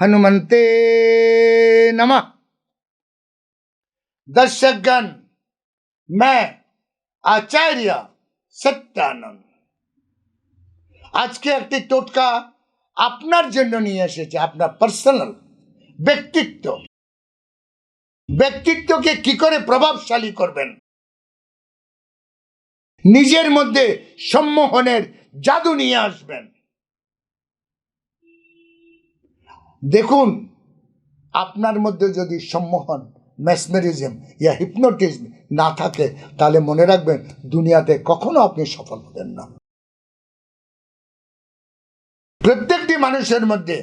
हनुमते नमः दर्शकगण मैं आचार्य সত্যানন্দ আজকে একটি টোটকা আপনার জন্য নিয়ে এসেছে আপনার পার্সোনাল ব্যক্তিত্ব ব্যক্তিত্বকে কি করে প্রভাবশালী করবেন নিজের মধ্যে সম্মোহনের জাদু নিয়ে আসবেন দেখুন, আপনার মধ্যে যদি সম্মোহন ম্যাসমেরিজম ইয়া হিপনোটিজম না থাকে, তাহলে মনে রাখবেন, দুনিয়াতে কখনো আপনি সফল হবেন না। প্রত্যেকটি মানুষের মধ্যে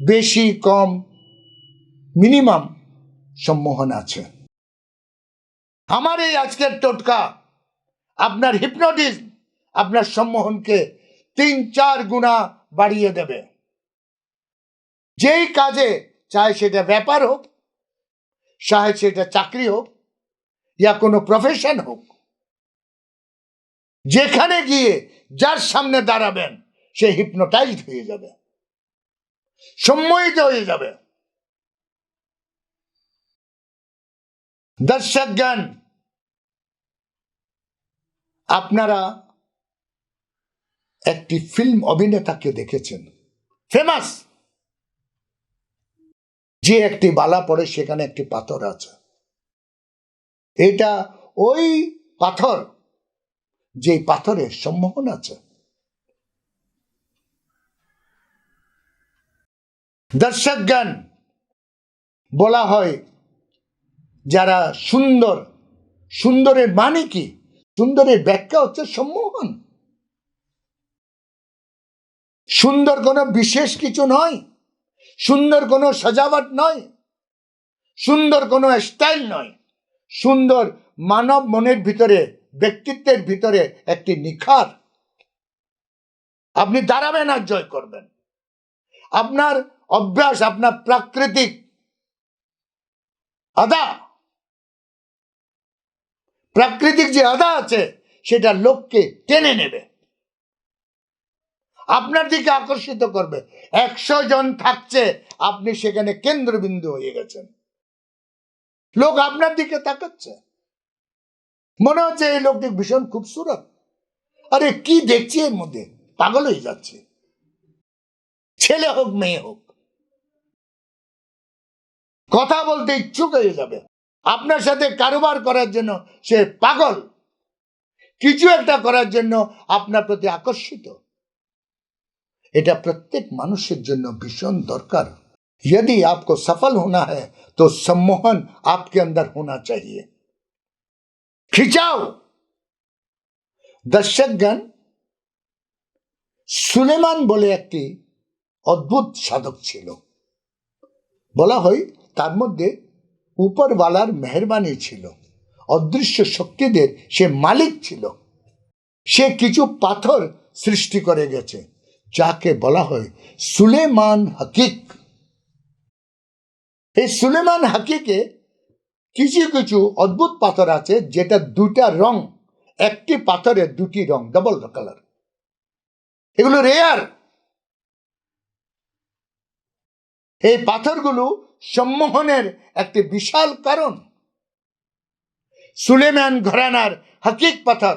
বেশি, কম মিনিমাম সম্মোহন আছে। আমার এই আজকের টোটকা, আপনার হিপনোটিজম আপনার সম্মোহনকে তিন চার গুণা বাড়িয়ে দেবে। যেই কাজে চাहे সেটা ব্যাপার হোক চাहे সেটা চাকরি হোক, ইয়া কোনো প্রফেশন হোক, যেখানে গিয়ে যার সামনে দাঁড়াবেন, সে হিপনোটাইজড হয়ে যাবে, সম্মোহিত হয়ে যাবে। দর্শক জ্ঞান আপনারা একটি ফিল্ম অভিনেতাকে দেখেছেন ফেমাস যে একটি বালা পড়ে, সেখানে একটি পাথর আছে। এটা ওই পাথর যে পাথরে সম্মোহন আছে। দর্শকগণ, বলা হয়, যারা সুন্দর, সুন্দরের মানে কি? সুন্দরের ব্যাখ্যা হচ্ছে সম্মোহন। সুন্দর কোনো বিশেষ কিছু নয়। সুন্দর কোনো সাজাবট নয়, সুন্দর কোনো স্টাইল নয়, সুন্দর মানব মনের ভিতরে, ব্যক্তিত্বের ভিতরে একটি নিখার। আপনি দাঁড়াবেন আর জয় করবেন। আপনার অভ্যাস, আপনার প্রাকৃতিক আদা, প্রাকৃতিক যে আদা আছে, সেটা লোককে টেনে নেবে। আপনার দিকে আকর্ষিত করবে। একশো জন থাকছে, আপনি সেখানে কেন্দ্রবিন্দু হয়ে গেছেন। লোক আপনার দিকে তাকাচ্ছে। মনে হচ্ছে এই লোকটি ভীষণ খুবসুরত। আরে, কি দেখছি এর মধ্যে? পাগল হয়ে যাচ্ছে। ছেলে হোক, মেয়ে হোক। কথা বলতে ইচ্ছুক হয়ে যাবে। আপনার সাথে কারোবার করার জন্য সে পাগল। কিছু একটা করার জন্য আপনার প্রতি আকর্ষিত। এটা প্রত্যেক মানুষের জন্য ভীষণ দরকার यदि आपको सफल होना है तो सम्मोहन आपके अंदर होना चाहिए खिंचाओ দর্শকগণ সুলেমান বলে একটি অদ্ভুত সাধক ছিল বলা হয় তার মধ্যে উপরওয়ালার মেহরবানি ছিল অদৃশ্য শক্তিদের সে মালিক ছিল সে কিছু পাথর সৃষ্টি করে গেছে যাকে বলা হয় সুলেমান হাকিক। এই সুলেমান হাকিকে কিছু কিছু অদ্ভুত পাথর আছে, যেটা দুটা রং, একটি পাথরের দুটি রং ডবল কালার এগুলো রেয়ার এই পাথরগুলো সম্মোহনের একটি বিশাল কারণ। সুলেমান ঘরানার হাকিক পাথর।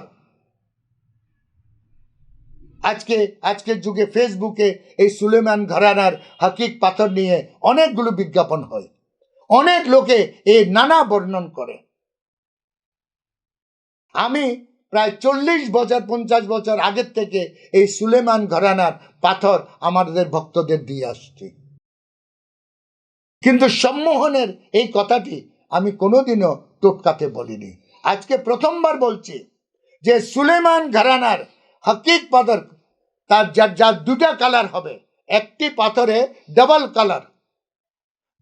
আজকে, আজকের যুগে ফেসবুকে এই সুলেমান ঘরানার হাকিক পাথর নিয়ে অনেকগুলো বিজ্ঞাপন হয়। অনেক লোকে এই নানা বর্ণন করে। আমি প্রায় চল্লিশ বছর, পঞ্চাশ বছর আগের থেকে এই সুলেমান ঘরানার পাথর আমাদের ভক্তদের দিয়ে আসছি। কিন্তু সম্মোহনের এই কথাটি আমি কোনোদিনও টোটকাতে বলিনি। আজকে প্রথমবার বলছি যে সুলেমান ঘরানার হাকিক পাথর, তার যার যার দুটা কালার হবে। একটি পাথরে ডাবল কালার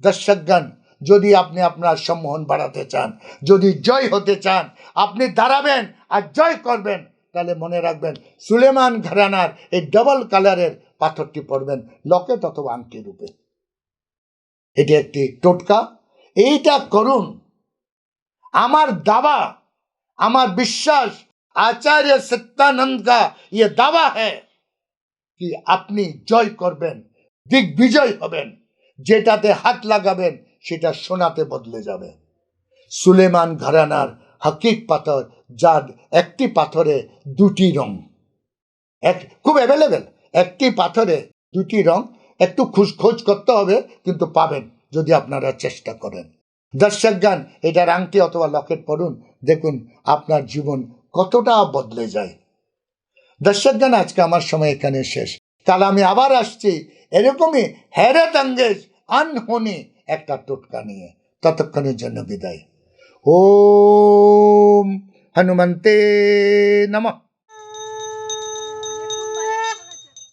দর্শকগণ যদি আপনি আপনার সম্মোহন বাড়াতে চান, যদি জয় হতে চান, আপনি দাঁড়াবেন আর জয় করবেন, তাহলে মনে রাখবেন সুলেমান ঘরানার এই ডাবল কালারের পাথরটি পড়বেন লকেট অথবা আংটি রূপে। এটি একটি টোটকা। এইটা করুন। আমার দাবা, আমার বিশ্বাস আচার্য সত্যানন্দ কা ইয়ে দাবা হ্যাঁ কি আপনি জয় করবেন, দিগ্বিজয় হবেন, যেটাতে হাত লাগাবেন, সেটা সোনাতে বদলে যাবে। সুলেমান ঘরানার হাকিক পাথর, যার একটি পাথরে দুটি রং। এক, খুব অ্যাভেলেবেল একটি পাথরে দুটি রং, একটু খুশ খোঁজ করতে হবে, কিন্তু পাবেন, যদি আপনারা চেষ্টা করেন। দর্শক গান এটার আংটি অথবা লকেট পড়ুন, দেখুন আপনার জীবন কতটা বদলে যায়। দর্শকগান আজকে আমার সময় এখানে শেষ। তাহলে আমি আবার আসছি এরকমই হ্যারেত আঙ্গেজ আনহনি একটা টোটকা নিয়ে। ততক্ষণের জন্য বিদায়। ও হনুমন্তে নমঃ।